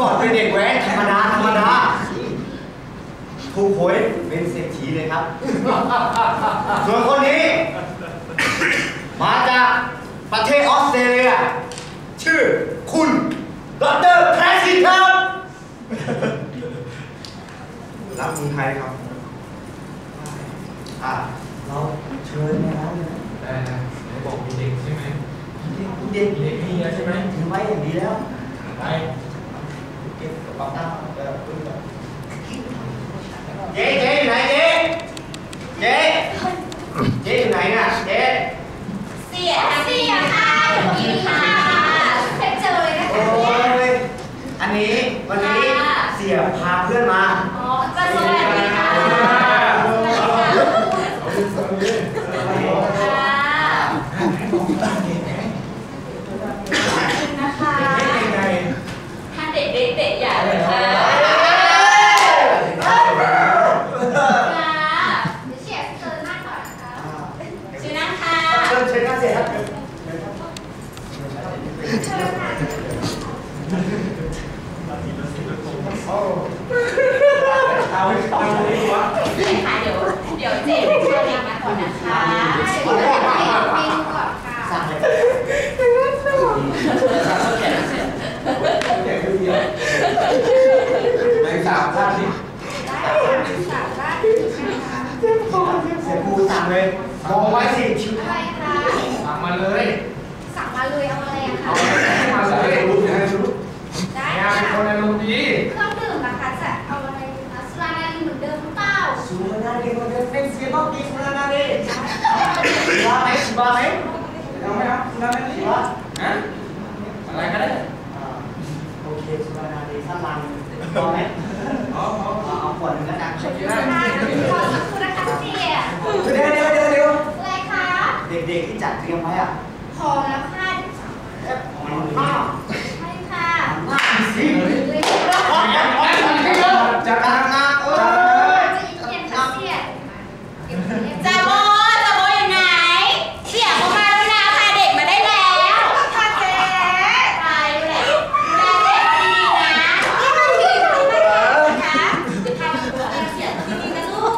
ก่อนเป็นเด็กแว้นธรรมดาธรรมดาถูกหวยเป็นเศรษฐีเลยครับ ส่วนคนนี้ มาจากประเทศออสเตรเลีย ชื่อคุณดอเตอร์แคลสิครับรับเมืองไทยครับอ่าเราเชิญในร้านเลยนะได้ได้ไหนบอกมีเด็กใช่ไหมเด็กมีเด็กมีเยอะใช่ไหมถือไว้อย่างดีแล้วไป เก็บกระเป๋าตังค์เออปืนก่อนเจ๊เจ๊อยู่ไหนเจ๊เจ๊เจ๊อยู่ไหนน่ะเจ๊เสียเสียค่ะกินค่ะเคยเจอเลยนะโอ้คะเนี่ยอันนี้วันนี้เสียพาเพื่อนมา อ๋อก็สวัสดีค่ะสวัสดีค่ะนะคะ ยังไง ถ้าเด็กเด็กเด็ก อย่าเลยค่ะค่ะเดี๋ยวเสียเจอหน้าก่อนนะคะชื่อนั่งค่ะ เชิญเชิญหน้าเสียครับ เชิญค่ะ เอาไว้ต่อเลยวะ เลยค่ะเดี๋ยวเดี๋ยวเจ๊เชิญเองมาก่อนนะคะเดี๋ยวเดี๋ยวเดี๋ยวเมนูก่อนค่ะ สั่งเลย ในสามท่านนี่ ได้ค่ะสามด้านนะคะ เสียกูสั่งเลยบอกไว้สิ ชิวอะไรคะสั่งมาเลยสั่งมาเลยเอาอะไรอะคะให้มาเลยรู้ให้รู้ได้งานค่ะเป็นคนอารมณ์ดีเครื่องดื่มนะคะจะเอาอะไรดีคะสุรานารีเหมือนเดิมหรือเปล่าสูงนาดีมันจะเป็นเสียบ้างดีสูงนาดีชิวไหมชิวไหมเอาไหมครับคุณนั่นนี่ชิวะฮะอะไรก็ได้อ่าโอเคสุรานาดีถ้าลังพอไหม ด็กๆที่จัดเตรียมไว้อะพอแล้วค่ะ อ้าว ใช่ค่ะ น่าสิ เลยค่ะ จัดการนะเออ จะเย็นๆค่ะเสียจะโมจะโมอยู่ไหน เสียเขามาแล้วนะพาเด็กมาได้แล้วค่ะเจ๊ตายเลยแม่เด็กดีๆนะนี่มันคือนะคะเดี๋ยวพามาดูแลเสียดีๆนะลูก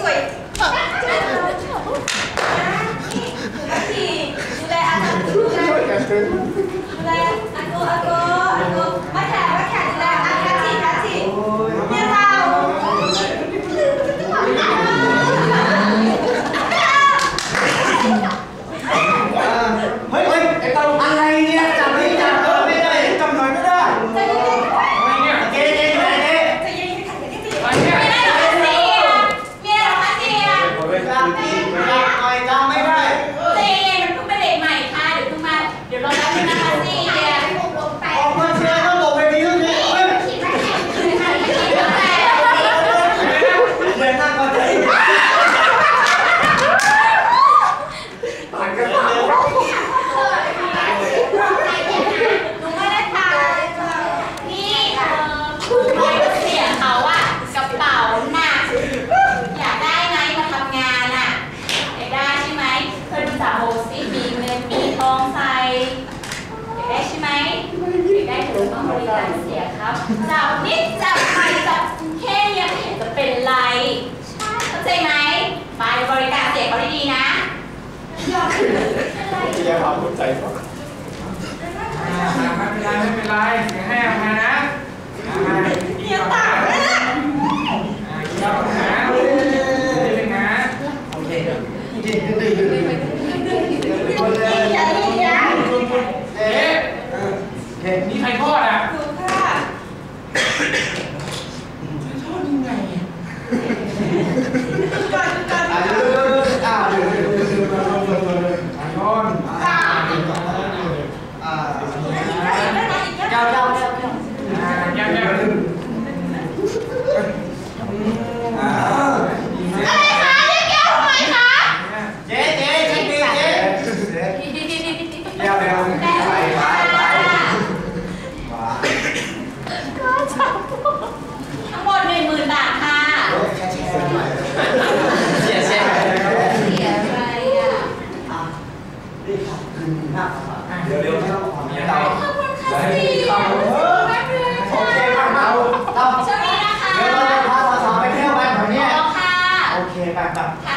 สวยทีดูแลอาจารย์ดูแล ดูแลอากูอากูอากูมาแขกมาแขกดูแลอาคาทีคาทีเนี่ยเรา เฮ้ยเฮ้ยไอ้ตลกอะไรเนี่ยจับไม่จับเออไม่ได้จำหน่อยไม่ได้ จะยังไง อะไรเนี่ย เจ๊เจ๊อยู่ไหนเจ๊ จะยังไงค่ะจะยังไง อะไรเนี่ย ไม่ได้หรอกเสียมีอะไรหรอคะเสีย จำไม่ได้หน่อยจำไม่ได้ เสียมันเพิ่งเป็นเด็กใหม่ค่ะเดี๋ยวเพิ่งมาเดี๋ยวรอแป๊บนึงนะคะเสียลงแป ออกมาเชียร์ต้องบอกไปดีทุกทีเฮ้ย ขี่มาแข่งเลยค่ะขี่มาแข่ง เดินหน้าก่อนเจ๊ตัดกันเร็ว หนูไม่ได้ทายนี่เออไม่เสียเขาอะกระเป๋าหนัก อยากได้ไหมมาทำงานอะอยากได้ใช่ไหมเคยดูจากโบสิมีเงินมีทองใส่อยากได้ใช่ไหมอยากได้ถึงต้องบริการเสียครับจับนิดจับหน่อยจับแค่ยังไม่เห็นจะเป็นไรเข้าใจไหมไปบริการเสียเขา ดีนะยอมอะไรเชียร์ความเข้าใจก่อนอ่าไม่เป็นไรไม่เป็นไรเดี๋ยวให้อภัยนะอย่าต่างเลยนะอ่าเกี่ยวนะนิดนึงนะโอเคยืนยืนยืนยืนยืนคนเลยอย่าอย่าอย่าเจ๊โอคนี่ใครทอดอะ เดี๋ยวเดี๋ยวขอมีอะไรเดี๋ยวให้พี่เข้าเออโอเคมากเราเราเดี๋ยวเราจะพาสาวๆไปเที่ยวกันแถวเนี้ยโอเคไปไป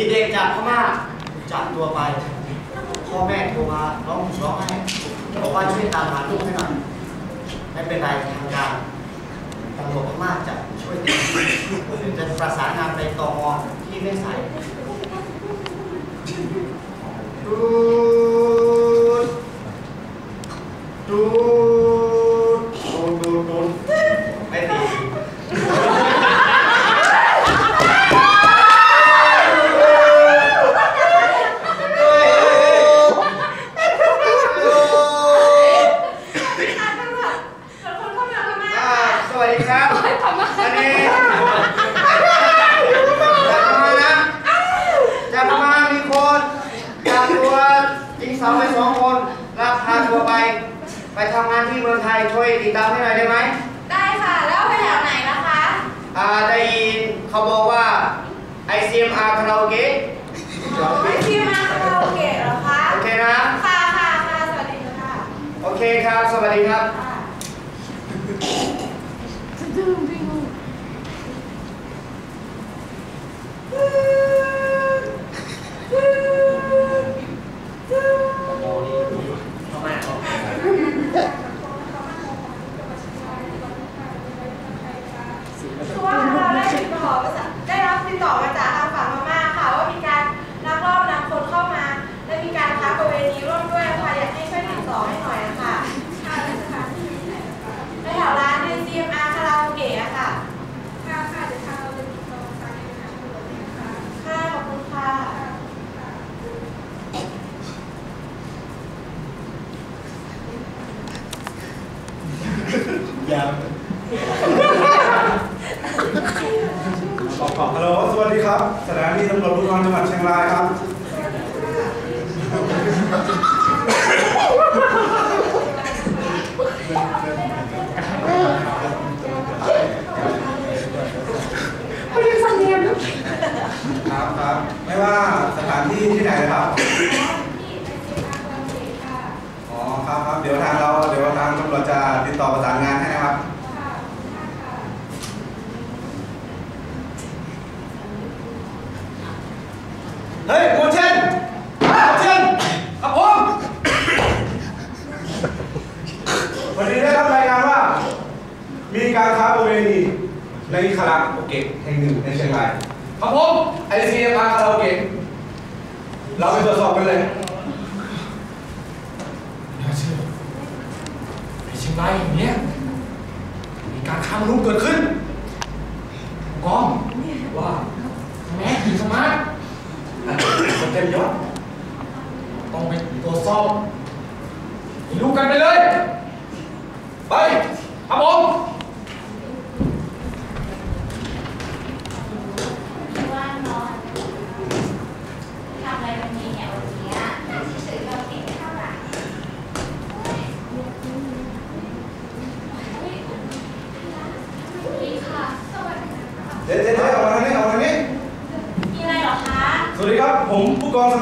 มีเด็กจากพม่าจากตัวไป พ่อแม่โทรมาร้องร้องให้บอกว่าช่วยตามหาลูกให้หน่อยไม่เป็นไรทางการตำรวจพม่าจะช่วยจะประสานงานไปตมที่แม่สายดูดู เคครับ สวัสดีครับ ในเชียงรายครับผมไอซีเอาคาราโอเกะเราไปตรวจสอบกันเลยน่าเชื่อในเชียงรายอย่างเนี้ยมีการค้ามนุษย์เกิดขึ้นกองว่าแม่ถึงสมาร์ทมันเต็มยศต้องไปตรวจสอบไปรู้กันไปเลย ไปครับผม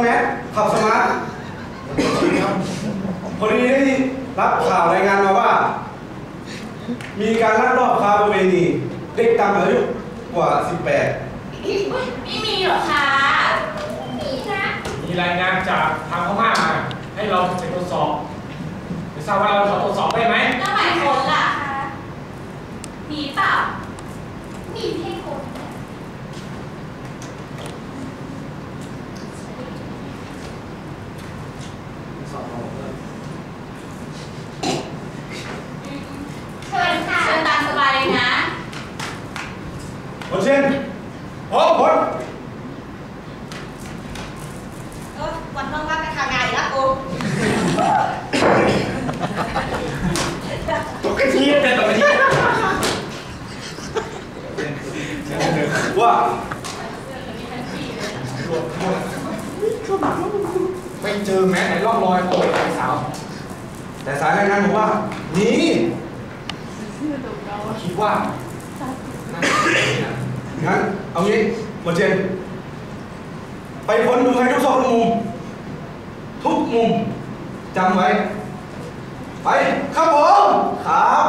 แมสขับสมาร์ทพอดีได้รับข่าวรายงานมาว่า มีการลักลอบค้าประเวณีเด็กต่ำอายุกว่า 18 ไม่มีหรอกค่ะมีนะมีรายงานจากทางพม่าให้เราไปตรวจสอบไม่ทราบว่าเราขอตรวจสอบได้ไหมแล้วหมายผลล่ะมีเปล่า ชี้เป็นตัวชี้ว่าไปเจอแม้ในร่องรอยของสาสาว แต่สายรายงานบอกว่า นี่คิดว่างั้นเอางี้หมดเจน ไปพ้นดูให้ทุกซอกทุกมุม ทุกมุมจำไว้ ไปครับผมครับ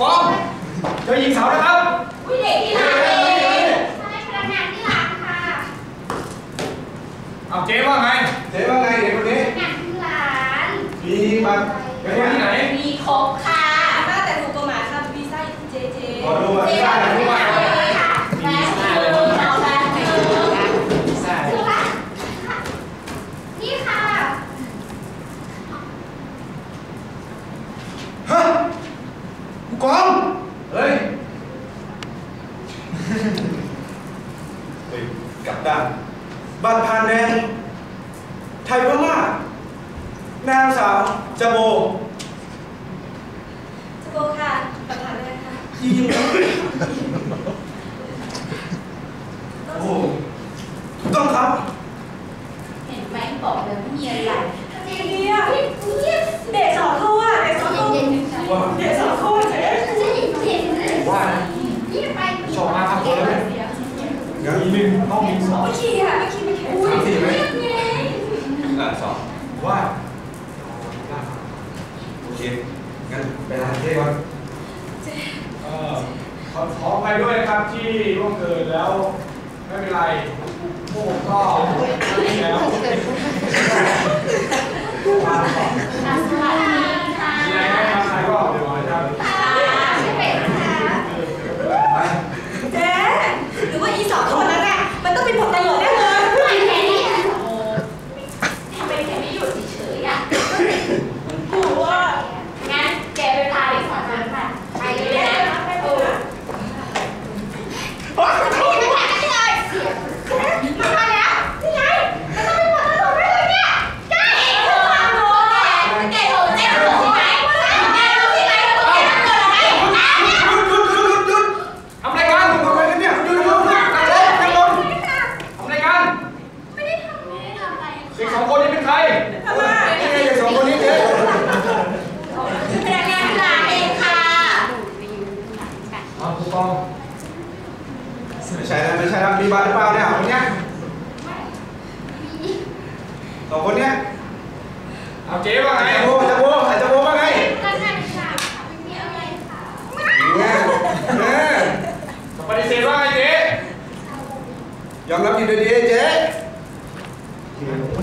ฟองเจ้าหญิงสาวนะครับอุ้ยเด็กที่ร้างใช่พนักงานที่ร้านค่ะ เอาเจ๊ว่าไง Obrigada.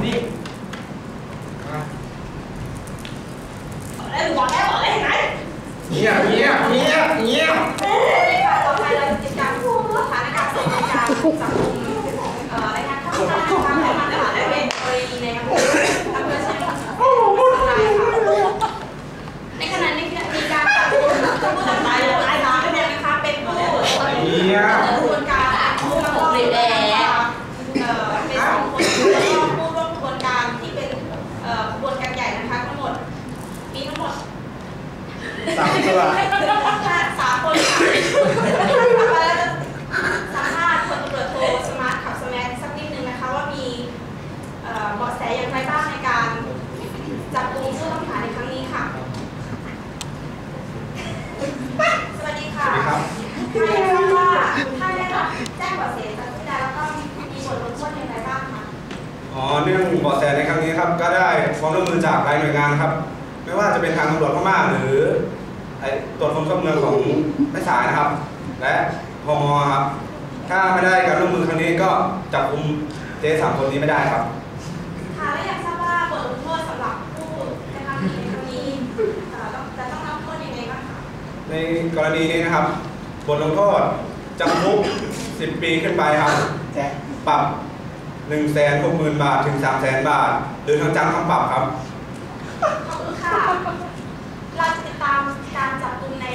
คนนี้มา แล้วหนูบอกแล้วบอกแล้วเห็นไหม เงียบเงียบเงียบเงียบ ค่ะต่อไปเราจะติดตามสถานการณ์สถานการณ์สังคมเอ่อรายงานข้อมูลการทำงานและหาได้เป็นกรณีในอำเภออำเภอเชียงรายค่ะในขณะนี้มีการจับกลุ่มผู้ต้องหาหลายรายนะคะเป็นผู้ เงียบ กระบวนการผู้กำกับเอ่อเป็นสองคนแล้วก็ผู้ร่วมกระบวนการที่เป็นเอ่อกระบวนการใหญ่นะคะทั้งหมด มีทั้งหมด สามตัว สามคนค่ะแล้วจะสัมภาษณ์พลตำรวจโทสมาร์ทขับสแมัสักนิดนึงนะคะว่ามีเอ่อเบาะแสอย่างไรบ้างในการจับกลุ่มผู้ต้องหาในครั้งนี้ค่ะ สวัสดีค่ะ สวัสดีครับ ท่านทราบว่าท่านได้รับแจ้งเบาะแสจากผู้ใดแล้วก็มีบทลงโทษอย่างไรบ้างคะ อ๋อเนื่องเบาะแสในครั้งนี้ ครับก็ได้ความร่วมมือจากหลายหน่วยงานครับ ไม่ว่าจะเป็นทางตำรวจพม่าหรือไอ้ตรวจคนเข้าเมืองของแม่สายนะครับ และพมครับ ถ้าไม่ได้การร่วมมือครั้งนี้ก็จับกุมเจ๊สามคนนี้ไม่ได้ครับค่ะและอยากทราบว่าบทลงโทษสำหรับผู้กระทำผิดในครั้งนี้เอ่อต้องจะต้องรับโทษยังไงบ้างคะในกรณีนี้นะครับบทลงโทษจำคุก10 ปีขึ้นไปครับแจ๊คปรับ 1 6 0 0 0 0บาทถึง3 0 0 0 0 0บาท หรือทั้งจำทั้งปรับครับ ขอบคุณค่ะ เราจะติดตามการจับกลุ่มใน